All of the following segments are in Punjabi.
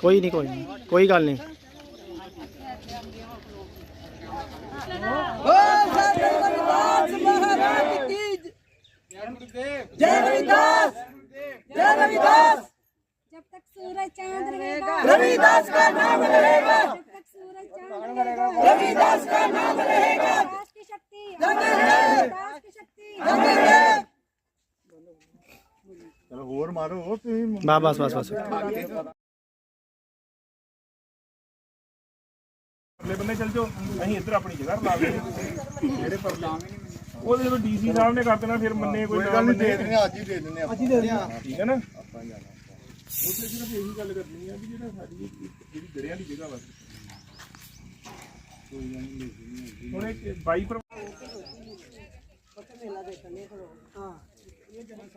कोई नहीं कोई नहीं। कोई गल नहीं। रविदास का नाम रहेगा। रविदास का नाम रहेगा। ਮਾਰੋ ਤੁਸੀਂ ਬਾ ਬਸ ਬਸ ਬਸ ਪਰਲੇ ਬੰਨੇ ਚੱਲ ਜਾਓ। ਅਸੀਂ ਇੱਧਰ ਆਪਣੀ ਜਗ੍ਹਾ ਲਾ ਲਈਏ। ਜਿਹੜੇ ਪਰਲੇ ਉਹਦੇ ਜਦੋਂ ਡੀਸੀ ਸਾਹਿਬ ਨੇ ਕਰ ਦੇਣਾ ਫਿਰ ਮੰਨੇ ਕੋਈ ਗੱਲ ਨਹੀਂ ਦੇ ਦਿੰਦੇ ਅੱਜ ਹੀ ਦੇ ਦਿੰਦੇ ਆਪਾਂ ਠੀਕ ਹੈ ਨਾ? ਉੱਥੇ ਸਿਰਫ ਇਹੀ ਗੱਲ ਕਰਨੀ ਆ ਵੀ ਜਿਹੜਾ ਸਾਡੀ ਜਿਹੜੀ ਦਰਿਆ ਦੀ ਜਗ੍ਹਾ ਵਾ। ਕੋਈ ਗੱਲ ਨਹੀਂ ਹੁਣ ਇੱਕ ਬਾਈ ਪਰ ਇੱਕ ਮਿੰਟ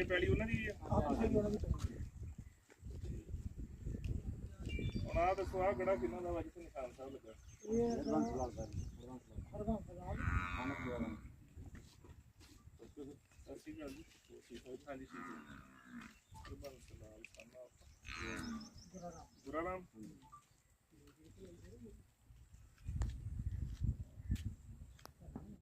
ਪਿੱਛੇ ਪੈਲੀ ਉਹਨਾਂ ਦੀ ਹੁਣ ਆ ਦੱਸੋ ਆ? ਗੜਾ ਕਿੰਨਾ ਦਾ ਵਾ ਜਿੱਥੇ ਨਿਸ਼ਾਨ ਸਾਹਿਬ ਲੱਗਾ ਅਸੀਂ ਗੱਲ ਜੀ ਠੀਕ ਹੈ ਹਾਂਜੀ ਠੀਕ ਹੈ ਗੁਰਾਂ ਰਾਮ